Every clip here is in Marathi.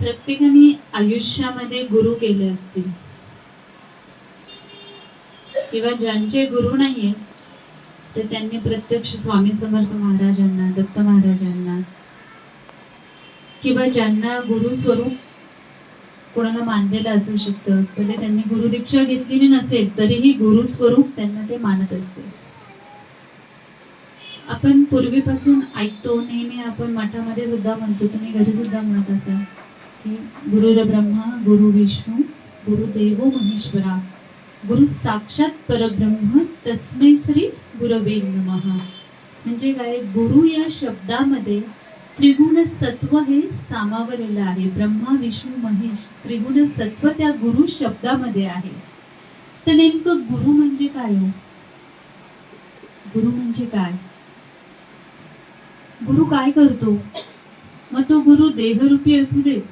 प्रत्येकाने आयुष्यामध्ये गुरु केले असतील. किंवा ज्यांचे गुरु नाहीये तर त्यांनी प्रत्यक्ष स्वामी समर्थ महाराजांना दत्त महाराजांना किंवा ज्यांना गुरु स्वरूप कोणाला मानलेलं असू शकतं पहिले त्यांनी गुरुदीक्षा घेतलेली नसेल तरीही गुरु स्वरूप त्यांना ते मानत असते आपण पूर्वीपासून ऐकतो नेहमी आपण मठामध्ये सुद्धा म्हणतो तुम्ही घरी सुद्धा म्हणत असाल की गुरुर ब्रह्मा गुरु विष्णू गुरुदेव महेश्वरा. गुरु साक्षात परब्रह्म तस्मै श्री गुरवे नमः. म्हणजे काय? गुरु या शब्दामध्ये त्रिगुण सत्व हे सामावलेलं आहे. ब्रह्मा विष्णू महेश त्रिगुण सत्व त्या गुरु शब्दामध्ये आहे. तर नेमकं गुरु म्हणजे काय हो? गुरु म्हणजे काय? गुरु काय करतो? मग तो गुरु देहरूपी असू देत.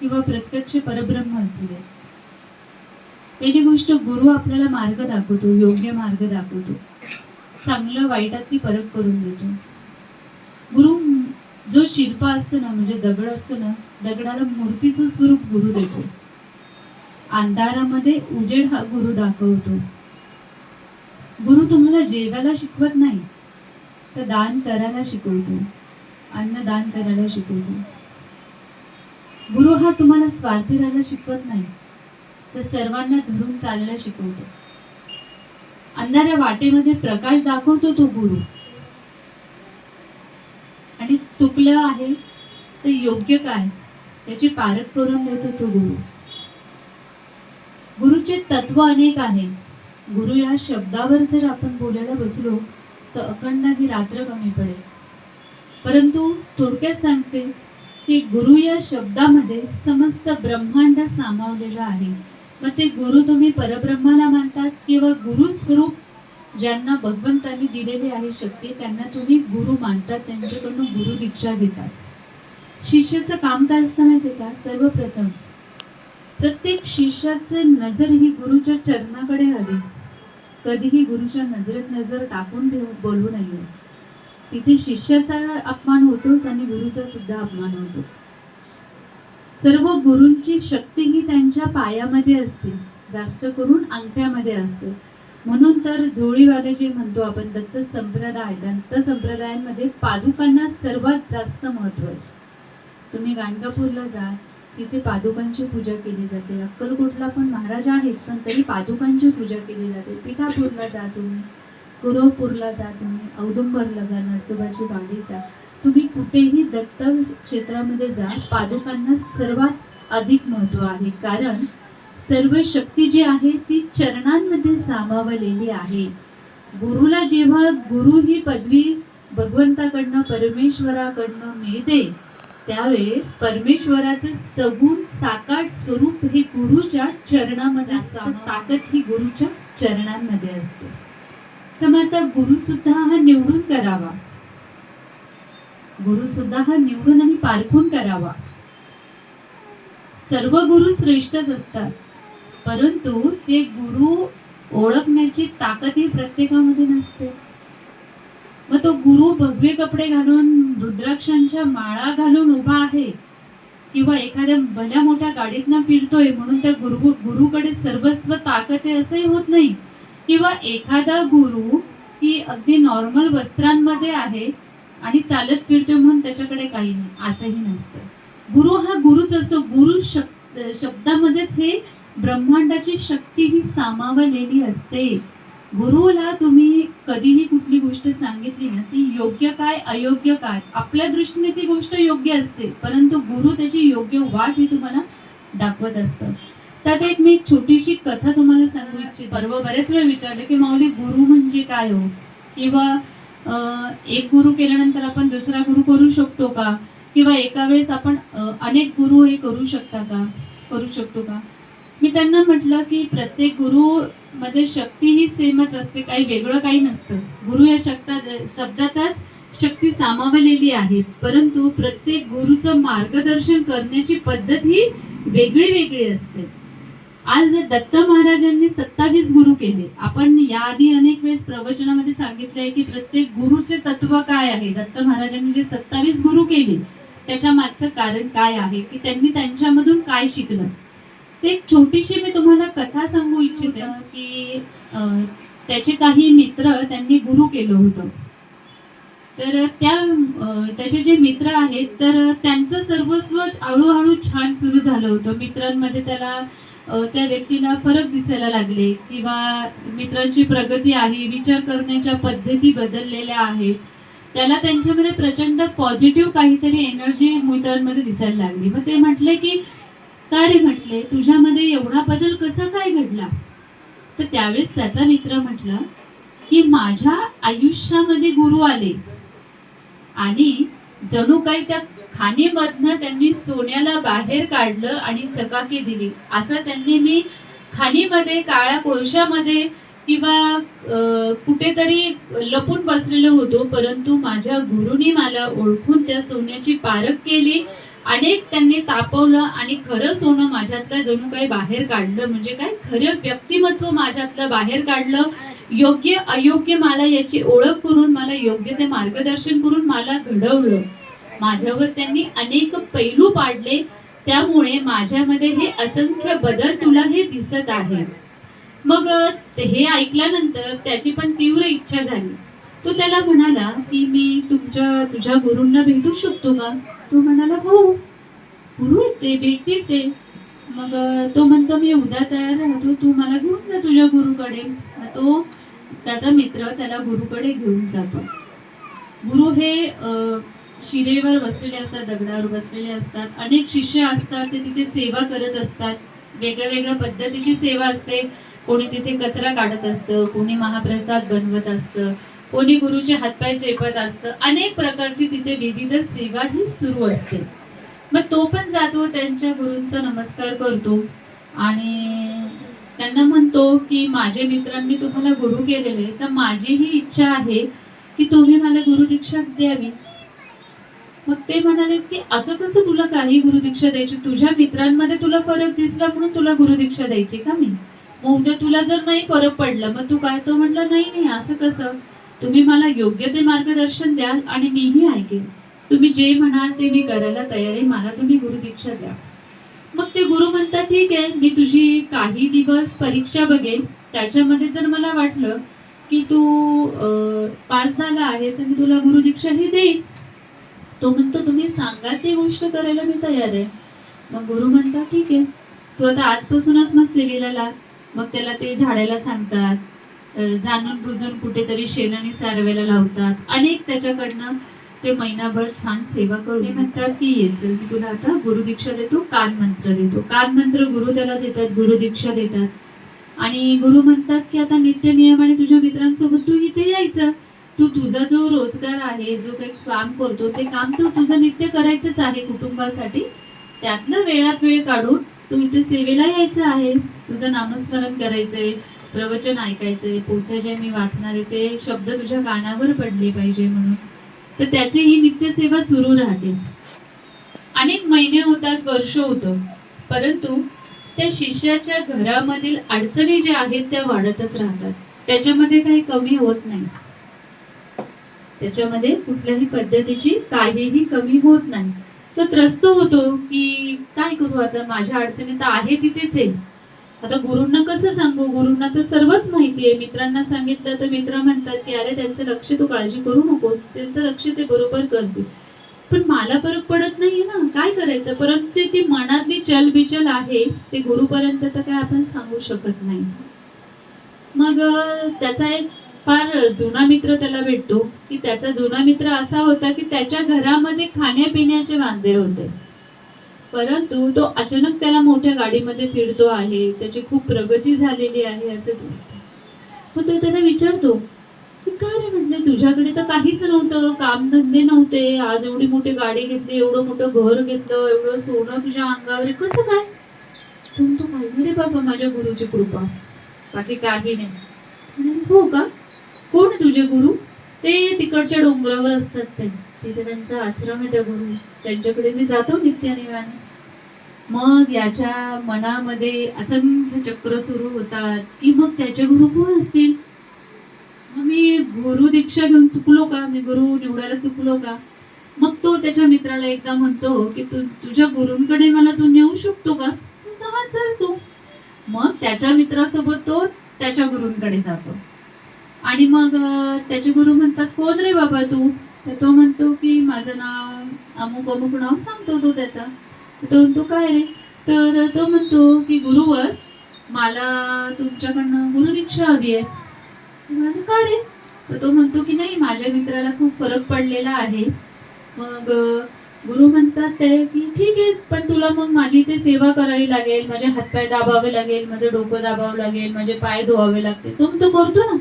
किंवा प्रत्यक्ष परब्रह्म असू दे. पहिली गोष्ट गुरु आपल्याला मार्ग दाखवतो योग्य मार्ग दाखवतो. चांगलं वाईटातली परत करून देतो. गुरु जो शिल्पा असतो ना म्हणजे दगड असतो ना दगडाला मूर्तीचं स्वरूप गुरु देतो. अंधारामध्ये उजेड हा गुरु दाखवतो. गुरु तुम्हाला जेवायला शिकवत नाही तर दान करायला शिकवतो. अन्न दान करायला शिकवतो. गुरु हा तुम्हाला स्वार्थी राहायला शिकवत नाही तर सर्वांना धरून चालायला शिकवतो. अंधाऱ्या वाटेमध्ये प्रकाश दाखवतो तो गुरु. आणि चुकलं आहे तर योग्य काय याची पारख करून देतो तो गुरु. गुरुचे तत्व अनेक आहे. गुरु या शब्दावर जर आपण बोलायला बसलो तर अखंड ही रात्र कमी पडेल. परंतु थोडक्यात सांगते की गुरु या शब्दामध्ये समस्त ब्रह्मांड सामावलेलं आहे. मग ते गुरु तुम्ही परब्रह्माला मानतात किंवा गुरु स्वरूप ज्यांना भगवंतांनी दिलेली आहे शक्ती त्यांना तुम्ही गुरु मानतात त्यांच्याकडून गुरु दीक्षा घेतात. शिष्याचं काम काय असतं माहिती का? सर्वप्रथम प्रत्येक शिष्याचं नजर ही गुरुच्या चरणाकडे हवी. कधीही गुरुच्या नजरेत नजर टाकून ठेव बोलू नये. तिथे शिष्याचा अपमान होतोच आणि गुरुचा सुद्धा अपमान होतो. सर्व गुरूंची शक्ती ही त्यांच्या पायामध्ये असते जास्त करून अंगठ्यामध्ये असते. म्हणून तर झोळीवाले जे म्हणतो आपण दत्त संप्रदाय दत्त संप्रदायांमध्ये पादुकांना सर्वात जास्त महत्त्व आहे. तुम्ही गाणगापूरला जा तिथे पादुकांची पूजा केली जाते. अक्कलकोटला पण महाराज आहेत पण तरी पादुकांची पूजा केली जाते. पिठापूरला जा तुम्ही. कुरवपूरला जा तुम्ही औदुंबरला जा नरसोबाची वाडी जा. तुम्ही कुठेही दत्त क्षेत्रामध्ये जा पादुकांना सर्वात अधिक महत्त्व आहे. कारण सर्व शक्ती जी आहे ती चरणांमध्ये सामावलेली आहे. गुरुला जेव्हा गुरु ही पदवी भगवंताकडनं परमेश्वराकडनं मिळते त्यावेळेस परमेश्वराचं सगुण साकार स्वरूप हे गुरुच्या चरणामध्ये ताकद ही गुरुच्या चरणांमध्ये असते. तर मग आता गुरु सुद्धा हा निवडून करावा. गुरु सुद्धा हा निवडून आणि पारखून करावा. सर्व गुरु श्रेष्ठच असतात. परंतु ते गुरु ओळखण्याची ताकद ही प्रत्येकामध्ये नसते. मग तो गुरु भगवे कपडे घालून रुद्राक्षांच्या माळा घालून उभा आहे किंवा एखाद्या भल्या मोठ्या गाडीतनं फिरतोय म्हणून त्या गुरु गुरुकडे सर्वस्व ताकद आहे असंही होत नाही. किंवा एखादा गुरु की अगदी नॉर्मल वस्त्रांमध्ये आहे आणि चालत फिरतो म्हणून त्याच्याकडे काही नाही असंही नसतं. गुरु हा गुरुच असतो गुरु शब्द शब्दामध्येच हे ब्रह्मांडाची शक्ती ही सामावलेली असते. गुरुला तुम्ही कधीही कुठली गोष्ट सांगितली ना ती योग्य काय अयोग्य काय आपल्या दृष्टीने ती गोष्ट योग्य असते परंतु गुरु त्याची योग्य वाट ही तुम्हाला दाखवत असतं. त्यात एक मी एक छोटीशी कथा तुम्हाला सांगू इच्छित. परवा बरेच वेळ विचारलं की माऊली गुरु म्हणजे काय हो? किंवा एक गुरु केल्यानंतर आपण दुसरा गुरु करू शकतो का? किंवा एका वेळेस आपण अनेक गुरु हे करू शकता का? करू शकतो का? मी त्यांना म्हटलं की प्रत्येक गुरु मध्ये शक्ती ही सेमच असते काही वेगळं काही नसतं. गुरु या शक्ता शब्दातच शक्ती सामावलेली आहे. परंतु प्रत्येक गुरुचं मार्गदर्शन करण्याची पद्धत ही वेगळी वेगळी असते. आज दत्त महाराजांनी सत्तावीस गुरु केले आपण याआधी अनेक वेळेस प्रवचनामध्ये सांगितलंय की प्रत्येक गुरुचे तत्व काय आहे? दत्त महाराजांनी जे सत्तावीस गुरु केले त्याच्या मागचं कारण काय आहे? की त्यांनी त्यांच्यामधून काय शिकलं? ते एक छोटीशी मी तुम्हाला कथा सांगू इच्छिते की अं, त्याचे काही मित्र त्यांनी गुरु केलं होतं. तर त्या त्याचे जे मित्र आहेत तर त्यांचं सर्वस्व हळूहळू छान सुरू झालं होतं. मित्रांमध्ये त्याला त्या व्यक्तीला फरक दिसायला लागले किंवा मित्रांची प्रगती आहे विचार करण्याच्या पद्धती बदललेल्या आहेत त्याला त्यांच्यामध्ये प्रचंड पॉझिटिव्ह काहीतरी एनर्जी मित्रांमध्ये दिसायला लागली. मग ते म्हटले की का रे म्हटले? तुझ्यामध्ये एवढा बदल कसा काय घडला? तर त्यावेळेस त्याचा मित्र म्हटला की माझ्या आयुष्यामध्ये गुरु आले आणि जणू काही त्या खाणीमधनं त्यांनी सोन्याला बाहेर काढलं आणि चकाकी दिली. असं त्यांनी मी खाणीमध्ये काळ्या कोळशामध्ये किंवा कुठेतरी लपून बसलेलो होतो. परंतु माझ्या गुरुनी मला ओळखून त्या सोन्याची पारख केली. अनेक त्यांनी तापवलं आणि खरं सोनं माझ्यातलं जणू काही बाहेर काढलं. म्हणजे काय? खरं व्यक्तिमत्व माझ्यातलं बाहेर काढलं. योग्य अयोग्य मला याची ओळख करून मला योग्य ते मार्गदर्शन करून मला घडवलं. माझ्यावर त्यांनी अनेक पैलू पाडले त्यामुळे माझ्यामध्ये हे असंख्य बदल तुला हे दिसत आहेत. मग हे ऐकल्यानंतर त्याची पण तीव्र इच्छा झाली. तो त्याला म्हणाला की मी तुमच्या तुझ्या गुरूंना भेटू शकतो का? तो म्हणाला हो गुरु ते भेटतील ते मग तो म्हणतो मी उद्या तयार राहतो तू मला घेऊन जा तुझ्या गुरुकडे. तो त्याचा मित्र त्याला गुरुकडे घेऊन जातो. गुरु हे अं शिरेवर बसलेले असतात दगडावर बसलेले असतात अनेक शिष्य असतात ते तिथे सेवा करत असतात. वेगळ्या वेगळ्या पद्धतीची सेवा असते. कोणी तिथे कचरा काढत असतं कोणी महाप्रसाद बनवत असतं कोणी गुरुचे हातपाय चेपत असतं. अनेक प्रकारची तिथे विविध सेवा ही सुरू असते. मग तो पण जातो त्यांच्या गुरूंचा नमस्कार करतो. आणि त्यांना म्हणतो की माझे मित्रांनी तुम्हाला गुरु केलेले तर माझी ही इच्छा आहे की तुम्ही मला गुरुदीक्षा द्यावी. मग ते म्हणाले की असं कसं तुला काही गुरुदीक्षा द्यायची? तुझ्या मित्रांमध्ये तुला फरक दिसला म्हणून तुला गुरुदीक्षा द्यायची का मी? मग उद्या तुला जर नाही फरक पडला मग तू काय? तो म्हटला नाही नाही असं कसं? तुम्ही मला योग्य ते मार्गदर्शन द्याल आणि मीही ऐकेन. तुम्ही जे म्हणाल ते मी करायला तयार आहे मला तुम्ही गुरुदीक्षा द्या. मग ते गुरु म्हणतात ठीक आहे मी तुझी काही दिवस परीक्षा बघेन. त्याच्यामध्ये जर मला वाटलं की तू पास झाला आहे तर मी तुला गुरुदीक्षा ही देईन. तो म्हणतो तुम्ही सांगा ती गोष्ट करायला मी तयार आहे. मग गुरु म्हणतात ठीक आहे. तू आता आजपासूनच मग सेवेला लाग. मग त्याला ते झाडायला सांगतात. जाणून बुजून कुठेतरी शेणाने सारवायला लावतात. अनेक त्याच्याकडनं ते महिनाभर छान सेवा करून ते म्हणतात की ये चल मी तुला आता गुरुदीक्षा देतो कान मंत्र देतो. कान मंत्र गुरु त्याला देतात गुरुदीक्षा देतात. आणि गुरु म्हणतात की आता नित्य नियमाने तुझ्या मित्रांसोबत तू इथे यायचं. तू तुझा जो रोजगार आहे जो काही काम करतो ते काम तू तुझं नित्य करायचंच आहे कुटुंबासाठी. त्यातनं वेळात वेळ काढून तू इथे सेवेला यायचं आहे. तुझं नामस्मरण करायचंय प्रवचन ऐकायचंय. पोथ्या जे मी वाचणारे ते शब्द तुझ्या कानावर पडले पाहिजे म्हणून. तर त्याची ही नित्यसेवा सुरू राहते. अनेक महिने होतात वर्ष होतं. परंतु त्या शिष्याच्या घरामधील अडचणी ज्या आहेत त्या वाढतच राहतात. त्याच्यामध्ये काही कमी होत नाही. त्याच्यामध्ये कुठल्याही पद्धतीची काहीही कमी होत नाही. तो त्रस्त होतो की काय करू आता? माझ्या अडचणी तर आहे तिथेच आहे. आता गुरूंना कसं सांगू? गुरूंना तर सर्वच माहिती आहे. मित्रांना सांगितलं तर मित्र म्हणतात की अरे त्यांचं लक्ष तू काळजी करू नकोस. त्यांचं लक्ष ते बरोबर करतील. पण मला फरक पडत नाहीये ना. काय करायचं? परंतु ती मनातली चलबिचल आहे. ते गुरुपर्यंत तर काय आपण सांगू शकत नाही. मग त्याचा एक फार जुना मित्र त्याला भेटतो की त्याचा जुना मित्र असा होता की त्याच्या घरामध्ये खाण्यापिण्याचे वांदे होते. परंतु तो अचानक त्याला मोठ्या गाडीमध्ये फिरतो आहे त्याची खूप प्रगती झालेली आहे असं दिसतं. मग तो त्याला विचारतो की का रे म्हटले तुझ्याकडे तर काहीच नव्हतं कामधंदे नव्हते आज एवढी मोठी गाडी घेतली एवढं मोठं घर घेतलं एवढं सोनं तुझ्या अंगावर कसं काय? तू तो काय रे बाबा माझ्या गुरुची कृपा. बाकी काही नाही. हो का? कोण तुझे गुरु? ते तिकडच्या डोंगरावर असतात ते. तिथे त्यांचा आश्रम आहे त्या गुरु त्यांच्याकडे मी जातो नित्यानिवाने मग याच्या मनामध्ये असंख्य चक्र सुरू होतात की मग त्याचे गुरु कोण असतील? मग मी गुरु दीक्षा घेऊन चुकलो का? मी गुरु निवडायला चुकलो का? मग तो त्याच्या मित्राला एकदा म्हणतो की तू तुझ्या गुरूंकडे मला तू नेऊ शकतो का? चालतो हा चल तू मग त्याच्या मित्रासोबत तो त्याच्या गुरूंकडे जातो. आणि मग त्याचे गुरु म्हणतात कोण रे बाबा तू? तर तो म्हणतो की माझं नाव अमुक अमुक नाव सांगतो तो त्याचा. तो म्हणतो काय रे? तर तो म्हणतो की गुरुवर मला तुमच्याकडनं गुरुदीक्षा हवी आहे. तो का रे? तर तो म्हणतो की नाही माझ्या मित्राला खूप फरक पडलेला आहे. मग गुरु म्हणतात ते की ठीक आहे पण तुला मग माझी ते सेवा करावी लागेल माझे हातपाय दाबावे लागेल माझं डोकं दाबावं लागेल माझे पाय धुवावे लागतील. तो तो करतो ना.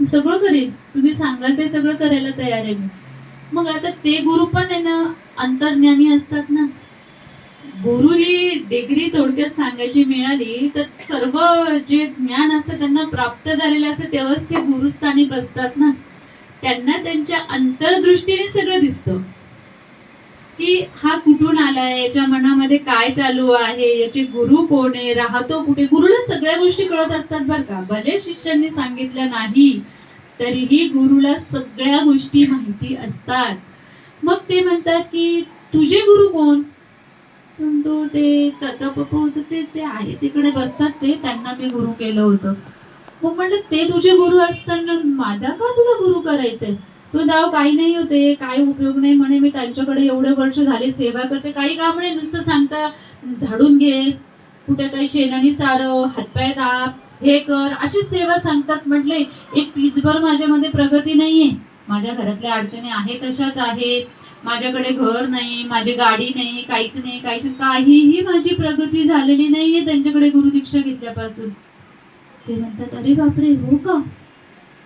मी सगळं करेन. तुम्ही सांगाल ते सगळं करायला तयार आहे मी. मग आता ते गुरु पण आहे ना अंतर्ज्ञानी असतात ना. गुरु ही डिग्री थोडक्यात सांगायची मिळाली तर सर्व जे ज्ञान असतं त्यांना प्राप्त झालेलं असतं तेव्हाच ते गुरुस्थानी बसतात ना. त्यांना त्यांच्या अंतर्दृष्टीने सगळं दिसतं. की हा कुठून आलाय? याच्या मनामध्ये काय चालू आहे? याचे गुरु कोण आहे? राहतो कुठे? गुरुला सगळ्या गोष्टी कळत असतात बरं का. भले शिष्यांनी सांगितल्या नाही तरीही गुरुला सगळ्या गोष्टी माहिती असतात. मग ते म्हणतात की तुझे गुरु कोण? म्हणतो ते ततपप होतं ते ते आहे तिकडे बसतात ते त्यांना मी गुरु केलं होतं. मग म्हणलं ते तुझे गुरु असताना माझा का तुला गुरु करायचंय? तो दाव काही नाही होते काय उपयोग नाही म्हणे मी त्यांच्याकडे एवढे वर्ष झाले सेवा करते. काही काम नाही नुसतं सांगता झाडून घे कुठे काही शेणाने सारव हातपाय दाब हे कर अशीच सेवा सांगतात म्हटले. एक पीसभर माझ्यामध्ये प्रगती नाहीये. माझ्या घरातल्या अडचणी आहेत तशाच आहेत. माझ्याकडे घर नाही माझी गाडी नाही काहीच नाही काहीच नाही. काहीही माझी प्रगती झालेली नाहीये त्यांच्याकडे गुरुदीक्षा घेतल्यापासून. ते म्हणतात अरे बापरे हो का?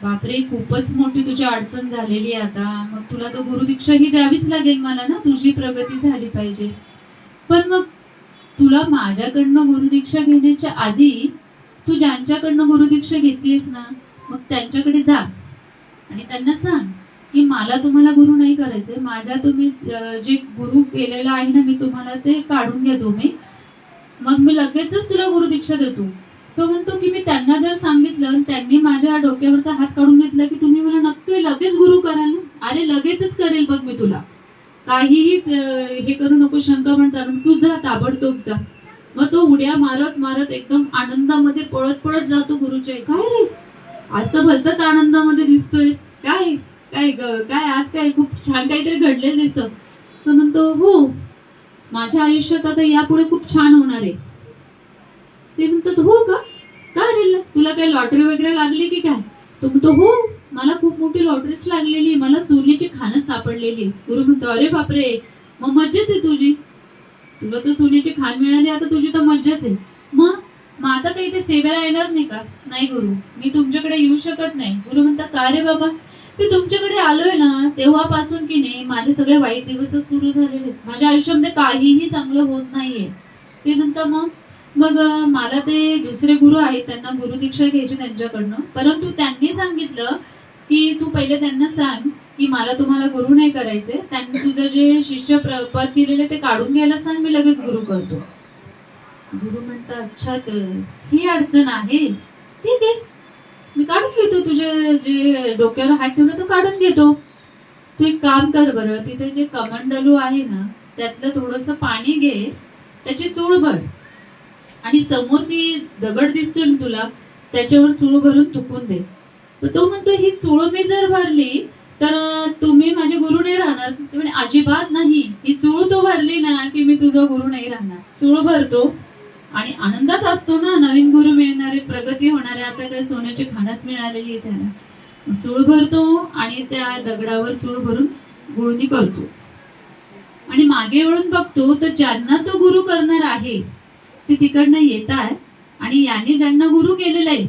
बापरे खूपच मोठी तुझी अडचण झालेली आहे आता. मग तुला तर गुरुदीक्षा ही द्यावीच लागेल मला ना? तुझी प्रगती झाली पाहिजे. पण मग तुला माझ्याकडनं गुरुदीक्षा घेण्याच्या आधी तू ज्यांच्याकडनं गुरुदीक्षा घेतलीस ना मग त्यांच्याकडे जा. आणि त्यांना सांग की मला तुम्हाला गुरु नाही करायचे माझ्या तुम्ही जे गुरु केलेलं आहे ना मी तुम्हाला ते काढून घ्या तुम्ही. मग मी लगेचच तुला गुरुदीक्षा देतो. तो म्हणतो की मी त्यांना जर सांगितलं त्यांनी माझ्या डोक्यावरचा हात काढून घेतला की तुम्ही मला नक्की लगेच गुरु कराल अरे लगेचच करेल बघ मी तुला. काहीही हे करू नको शंका म्हणता तू जा ताबडतोब जा. मग तो उड्या मारत मारत एकदम आनंदामध्ये पळत पळत जातो गुरुच्या काय रे? आज तर भलतच आनंदामध्ये दिसतोयस. काय? काय ग? काय आज काय? खूप छान काहीतरी घडलेलं दिसतं. तर म्हणतो हो माझ्या आयुष्यात आता यापुढे खूप छान होणार आहे. ते म्हणतात हो का? का रे? तुला काही लॉटरी वगैरे लागली की काय? तो म्हणतो हो मला खूप मोठी लॉटरीच लागलेली मला सोन्याची खाणं सापडलेली गुरु म्हणतो अरे बापरे! मग मज्जाच आहे तुझी. तुला तर सोन्याची खाण मिळाली आता तुझी तर मज्जाच आहे. मग? मग आता काही ते सेवेला येणार नाही का? नाही गुरु मी तुमच्याकडे येऊ शकत नाही. गुरु म्हणता का रे बाबा? मी तुमच्याकडे आलोय ना तेव्हापासून की नाही माझे सगळे वाईट दिवस सुरू झालेले माझ्या आयुष्यामध्ये काहीही चांगलं होत नाहीये. ते म्हणता मग? मग मला ते दुसरे गुरु आहेत त्यांना गुरुदीक्षा घ्यायची त्यांच्याकडनं. परंतु त्यांनी सांगितलं की तू पहिले त्यांना सांग की मला तुम्हाला गुरु नाही करायचे. त्यांनी तुझं जे शिष्य प्र- पद दिलेले ते काढून घ्यायला सांग मी लगेच गुरु करतो. गुरु म्हणता अच्छा तर ही अडचण आहे. ठीक आहे. मी काढून घेतो तुझे जे डोक्यावर हात ठेवला तो काढून घेतो. तू एक काम कर बरं तिथे जे कमंडलू आहे ना त्यातलं थोडस पाणी घे त्याची चूळ भर. आणि समोर ती दगड दिसते ना तुला त्याच्यावर चुळ भरून तुकून दे. तर तो म्हणतो ही चुळ मी जर भरली तर तुम्ही माझे गुरु नाही राहणार. म्हणे अजिबात नाही. ही चूळ तू भरली ना की मी तुझा गुरु नाही राहणार. चूळ भरतो. आणि आनंदात असतो ना नवीन गुरु मिळणारे प्रगती होणारे आता काय सोन्याची खाणच मिळालेली आहे त्याला. चूळ भरतो आणि त्या दगडावर चूळ भरून गुळणी करतो. आणि मागे वळून बघतो तर ज्यांना तो गुरु करणार आहे ते तिकडनं येत आहे आणि याने ज्यांना गुरु केलेलं आहे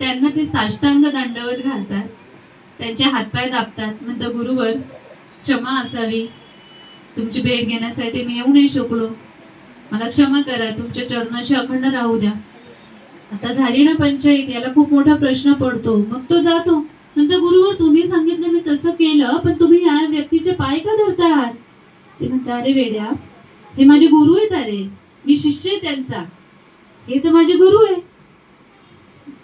त्यांना ते साष्टांग दांडवत घालतात. त्यांचे हातपाय दाबतात. म्हणतात गुरुवर क्षमा असावी. तुमची भेट घेण्यासाठी मी येऊ नाही शकलो. मला क्षमा करा. तुमच्या चरणाशी अखंड राहू द्या. आता झाली ना पंचायत याला खूप मोठा प्रश्न पडतो. मग तो जातो. नंतर गुरुवर तुम्ही सांगितलं मी तसं केलं पण तुम्ही या व्यक्तीचे पाय का धरता आहात ते म्हणतात अरे वेड्या हे माझे गुरु आहेत अरे. मी शिष्य आहे त्यांचा. हे तर माझे गुरु आहे.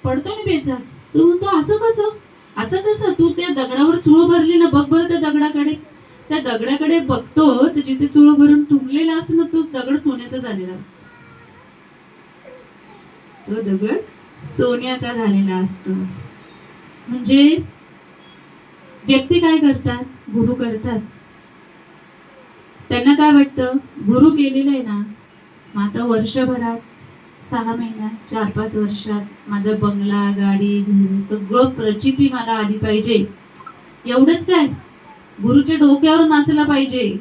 पडतो मी बेचा. तू म्हणतो असं कसं? असं कसं? तू त्या दगडावर चुळ भरली ना बघ बरं त्या दगडाकडे. त्या दगडाकडे बघतो तर जिथे चुळ भरून तुंबलेला असतो ना तो दगड सोन्याचा झालेला असतो. तो दगड सोन्याचा झालेला असतो. म्हणजे व्यक्ती काय करतात? गुरु करतात. त्यांना काय वाटतं? गुरु केलेलं आहे ना मग आता वर्षभरात सहा महिन्यात चार पाच वर्षात माझा बंगला गाडी घर सगळं प्रचिती मला आली पाहिजे. एवढंच काय? गुरुच्या डोक्यावर नाचला पाहिजे.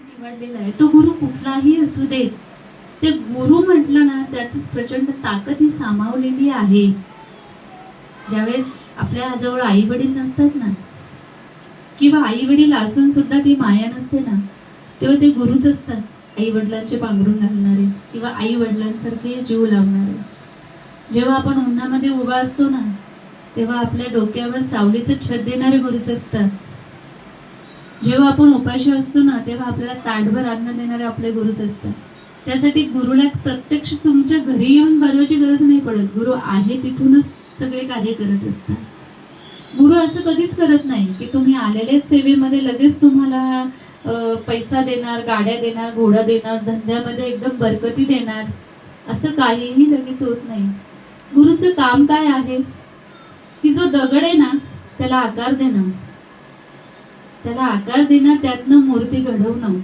निवडलेला आहे. तो गुरु कुठलाही असू दे. ते गुरु म्हटलं ना त्यातच प्रचंड ताकद ही सामावलेली आहे. ज्यावेळेस आपल्या जवळ आई वडील नसतात ना किंवा आई वडील असून सुद्धा ती माया नसते ना तेव्हा ते गुरुच असतात. आई वडिलांचे पांघरून घालणारे किंवा आई वडिलांसारखे जीव लावणारे. जेव्हा आपण उन्हामध्ये उभा असतो ना तेव्हा आपल्या डोक्यावर सावलीचं छत देणारे गुरुच असतात. जेव्हा आपण उपाशी असतो ना तेव्हा आपल्याला ताटभर अन्न देणारे आपले गुरुच असतात. त्यासाठी गुरुला प्रत्यक्ष तुमच्या घरी येऊन भरवायची गरज नाही पडत. गुरु आहे तिथूनच सगळे कार्य करत असतात. गुरु असं कधीच करत नाही की तुम्ही आलेल्याच सेवेमध्ये लगेच तुम्हाला पैसा देणार गाड्या देणार घोडा देणार धंद्यामध्ये एकदम बरकती देणार असं काहीही लगेच होत नाही. गुरुचं काम काय आहे? की जो दगड आहे ना त्याला आकार देणं. त्याला आकार देणं त्यातनं मूर्ती घडवणं.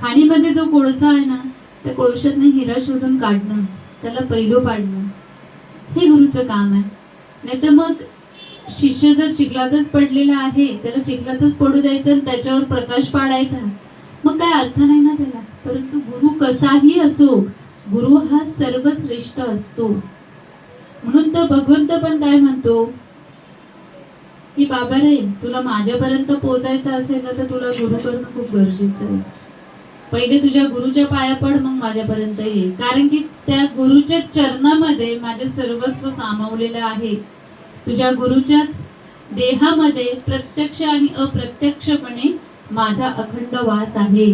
खाणीमध्ये जो कोळसा आहे ना त्या कोळशातनं हिरा शोधून काढणं त्याला पैलू पाडणं. हे गुरुचं काम आहे. नाही तर मग शिष्य जर चिखलातच पडलेला आहे त्याला चिखलातच पडू द्यायचं आणि त्याच्यावर प्रकाश पाडायचा मग काय अर्थ नाही ना त्याला? परंतु गुरु कसाही असो गुरु हा सर्वश्रेष्ठ असतो. म्हणून तर भगवंत पण काय म्हणतो? की बाबा रे तुला माझ्यापर्यंत पोहोचायचं असेल ना तर तुला गुरु करणं खूप गरजेचं आहे. पहिले तुझ्या गुरुच्या पाया पड मग माझ्यापर्यंत ये. कारण की त्या गुरुच्या चरणामध्ये माझे सर्वस्व सामावलेलं आहे. तुझ्या गुरुच्याच देहामध्ये प्रत्यक्ष आणि अप्रत्यक्षपणे माझा अखंड वास आहे.